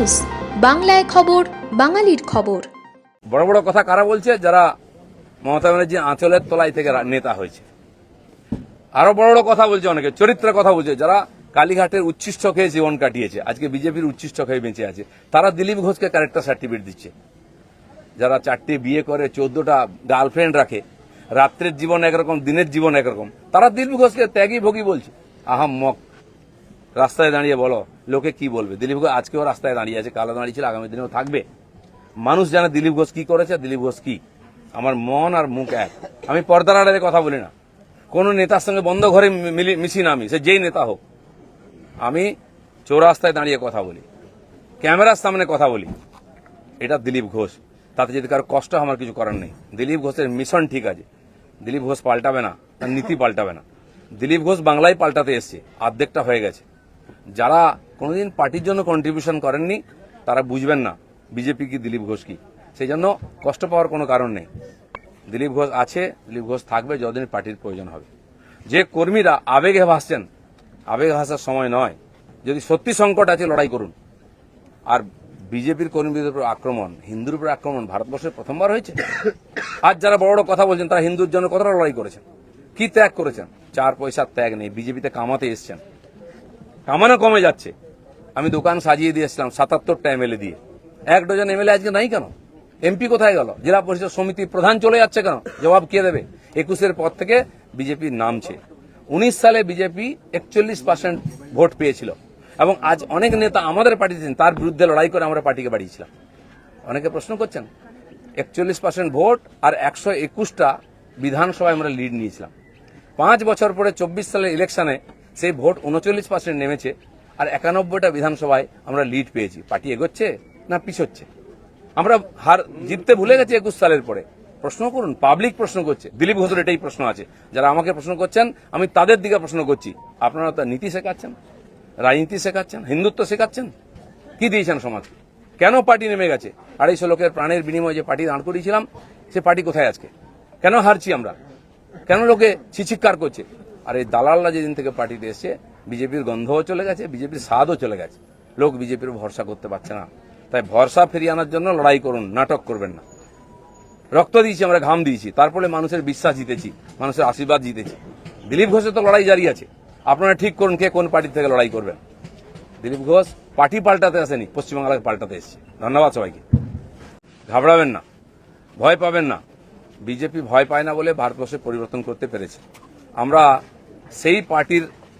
News, বাংলায় খবর, বাঙালির খবর। বড় বড় কথা কারা বলছে? যারা মমতা ব্যানার্জি আঁচলের তলায় থেকে নেতা হয়েছে। আরও বড় বড় কথা বলছে অনেকে, চরিত্রের কথা বলছে। যারা কালীঘাটের উচ্ছিষ্ট খেয়ে জীবন কাটিয়েছে, আজকে বিজেপির উচ্ছিষ্ট খেয়ে বেঁচে আছে, তারা দিলীপ ঘোষকে ক্যারেক্টার সার্টিফিকেট দিচ্ছে। যারা চারটে বিয়ে করে, চোদ্দটা গার্লফ্রেন্ড রাখে, রাত্রের জীবন একরকম, দিনের জীবন একরকম, তারা দিলীপ ঘোষকে ত্যাগী ভোগী বলছে। আহাম মক রাস্তায় দাঁড়িয়ে বলো লোকে কি বলবে? দিলীপ ঘোষ আজকেও রাস্তায় দাঁড়িয়ে আছে কালো দাঁড়িয়ে ছিল, আগামী দিনেও থাকবে। মানুষ জানে দিলীপ ঘোষ কি করেছে দিলীপ ঘোষ কি? আমার মন আর মুখ এক। আমি পর্দার আড়ালে কথা বলি না। কোন নেতার সঙ্গে বন্ধ ঘরে মিশি না আমি, সে যেই নেতা হোক। আমি চৌরাস্তায় দাঁড়িয়ে কথা বলি। ক্যামেরার সামনে কথা বলি। এটা দিলীপ ঘোষ। তাতে যদি কারও কষ্ট আমার কিছু করার নেই। দিলীপ ঘোষের মিশন ঠিক আছে। দিলীপ ঘোষ পাল্টাবে না, তার নীতি পাল্টাবে না। দিলীপ ঘোষ বাংলায় পাল্টাতে এসছে অর্ধেকটা হয়ে গেছে। যারা কোনোদিন পার্টির জন্য কন্ট্রিবিউশন করেননি, তারা বুঝবেন না বিজেপি কি দিলীপ ঘোষ কি। সেই জন্য কষ্ট পাওয়ার কোনো কারণ নেই। দিলীপ ঘোষ আছে, দিলীপ ঘোষ থাকবে যতদিন পার্টির প্রয়োজন হবে। যে কর্মীরা আবেগে ভাসছেন, আবেগে ভাসার সময় নয়, যদি সত্যি সংকট আছে লড়াই করুন। আর বিজেপির কর্মীদের উপর আক্রমণ, হিন্দুর উপর আক্রমণ ভারতবর্ষে প্রথমবার হয়েছে। আজ যারা বড় বড় কথা বলছেন, তারা হিন্দুর জন্য কতটা লড়াই করেছেন? কি ত্যাগ করেছেন? চার পয়সার ত্যাগ নেই, বিজেপিতে কামাতে এসছেন। কামানো কমে যাচ্ছে। আমি দোকান সাজিয়ে দিয়েছিলাম সাতাত্তরটা এমএলএ দিয়ে। এক ডজন এমএলএ আজকে নাই কেন? এমপি কোথায় গেল? জেলা পরিষদ সমিতি প্রধান চলে যাচ্ছে কেন? জবাব কে দেবে? একুশের পর থেকে বিজেপি নামছে। উনিশ সালে বিজেপি একচল্লিশ পার্সেন্ট ভোট পেয়েছিল। এবং আজ অনেক নেতা আমাদের পার্টিতে তার বিরুদ্ধে লড়াই করে আমরা পার্টিকে বাড়িয়েছিলাম। অনেকে প্রশ্ন করছেন, একচল্লিশ পার্সেন্ট ভোট আর একশো একুশটা বিধানসভায় আমরা লিড নিয়েছিলাম। পাঁচ বছর পরে চব্বিশ সালের ইলেকশনে সেই ভোট উনচল্লিশ পার্সেন্ট নেমেছে। আর একানব্বইটা বিধানসভায় আমরা লিড পেয়েছি। পার্টি এগোচ্ছে না পিছোচ্ছে? আমরা হার জিততে ভুলে গেছি একুশ সালের পরে। প্রশ্ন করুন পাবলিক প্রশ্ন করছে। দিলীপ ঘোষের এটাই প্রশ্ন আছে। যারা আমাকে প্রশ্ন করছেন, আমি তাদের দিকে প্রশ্ন করছি। আপনারা তো নীতি শেখাচ্ছেন, রাজনীতি শেখাচ্ছেন, হিন্দুত্ব শেখাচ্ছেন? কি দিয়েছেন সমাজকে কেন পার্টি নেমে গেছে? আড়াইশো লোকের প্রাণের বিনিময়ে যে পার্টি দাঁড় করিয়েছিলাম, সে পার্টি কোথায় আজকে? কেন হারছি আমরা? কেন লোকে ছিচিৎকার করছে? আর এই দালালরা যেদিন থেকে পার্টিতে এসছে বিজেপির গন্ধও চলে গেছে, বিজেপির স্বাদও চলে গেছে। লোক বিজেপির ভরসা করতে পারছে না। তাই ভরসা ফিরিয়ে আনার জন্য লড়াই করুন, নাটক করবেন না। রক্ত দিয়েছি, আমরা ঘাম দিয়েছি। তারপরে মানুষের বিশ্বাস জিতেছি, মানুষের আশীর্বাদ জিতেছি। দিলীপ ঘোষের তো লড়াই জারি আছে। আপনারা ঠিক করুন কে কোন পার্টি থেকে লড়াই করবেন। দিলীপ ঘোষ পার্টি পাল্টাতে আসেনি পশ্চিমবাংলাকে পাল্টাতে এসেছে। ধন্যবাদ সবাইকে। ঘাবড়াবেন না, ভয় পাবেন না। বিজেপি ভয় পায় না বলে ভারতবর্ষে পরিবর্তন করতে পেরেছে। আমরা সেই পার্টির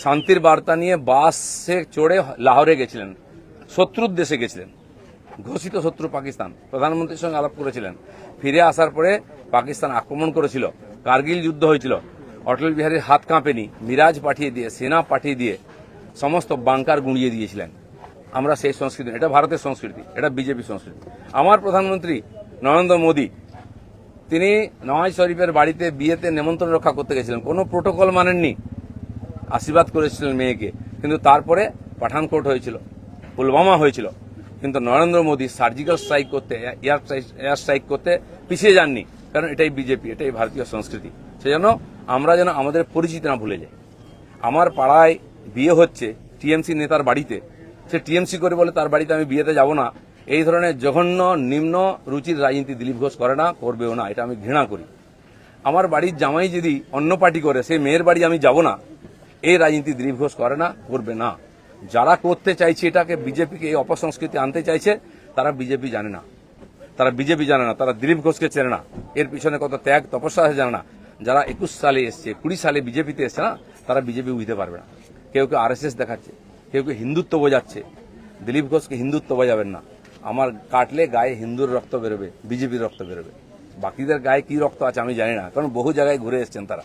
শান্তির বার্তা নিয়ে বাসে চড়ে লাহোরে গেছিলেন, শত্রুর দেশে গেছিলেন, ঘোষিত শত্রু পাকিস্তান। প্রধানমন্ত্রীর সঙ্গে আলাপ করেছিলেন। ফিরে আসার পরে পাকিস্তান আক্রমণ করেছিল, কার্গিল যুদ্ধ হয়েছিল। অটল বিহারীর হাত কাঁপেনি, মিরাজ পাঠিয়ে দিয়ে, সেনা পাঠিয়ে দিয়ে সমস্ত বাংকার গুঁড়িয়ে দিয়েছিলেন। আমরা সেই সংস্কৃতি এটা ভারতের সংস্কৃতি, এটা বিজেপি সংস্কৃতি। আমার প্রধানমন্ত্রী নরেন্দ্র মোদী, তিনি নওয়াজ শরীফের বাড়িতে বিয়েতে নেমন্ত্রণ রক্ষা করতে গেছিলেন। কোনো প্রোটোকল মানেননি। আশীর্বাদ করেছিলেন মেয়েকে। কিন্তু তারপরে পাঠানকোট হয়েছিল, পুলওয়ামা হয়েছিল। কিন্তু নরেন্দ্র মোদী সার্জিক্যাল স্ট্রাইক করতে, এয়ার এয়ার স্ট্রাইক করতে পিছিয়ে যাননি। কারণ এটাই বিজেপি, এটাই ভারতীয় সংস্কৃতি। সেজন্য আমরা যেন আমাদের পরিচিতি না ভুলে যাই। আমার পাড়ায় বিয়ে হচ্ছে টিএমসি নেতার বাড়িতে। সে টিএমসি করে বলে তার বাড়িতে আমি বিয়েতে যাব না। এই ধরনের জঘন্য, নিম্ন রুচির রাজনীতি দিলীপ ঘোষ করে না, করবেও না। এটা আমি ঘৃণা করি। আমার বাড়ির জামাই যদি অন্য পার্টি করে, সেই মেয়ের বাড়ি আমি যাব না। এই রাজনীতি দিলীপ ঘোষ করে না, করবে না। যারা করতে চাইছে এটাকে বিজেপিকে এই অপসংস্কৃতি আনতে চাইছে, তারা বিজেপি জানে না। তারা বিজেপি জানে না, তারা দিলীপ ঘোষকে চেনে না। এর পিছনে কত ত্যাগ, তপস্যা আছে জানে না। যারা একুশ সালে এসছে, কুড়ি সালে বিজেপিতে এসছে না, তারা বিজেপি বুঝতে পারবে না। কেউ কেউ আরএসএস দেখাচ্ছে, কেউ কেউ হিন্দুত্ব বোঝাচ্ছে। দিলীপ ঘোষকে হিন্দুত্ব বোঝাবেন না। আমার কাটলে গায়ে হিন্দুর রক্ত বেরোবে, বিজেপির রক্ত বেরোবে। বাকিদের গায়ে কি রক্ত আছে আমি জানি না, কারণ বহু জায়গায় ঘুরে এসছেন তারা।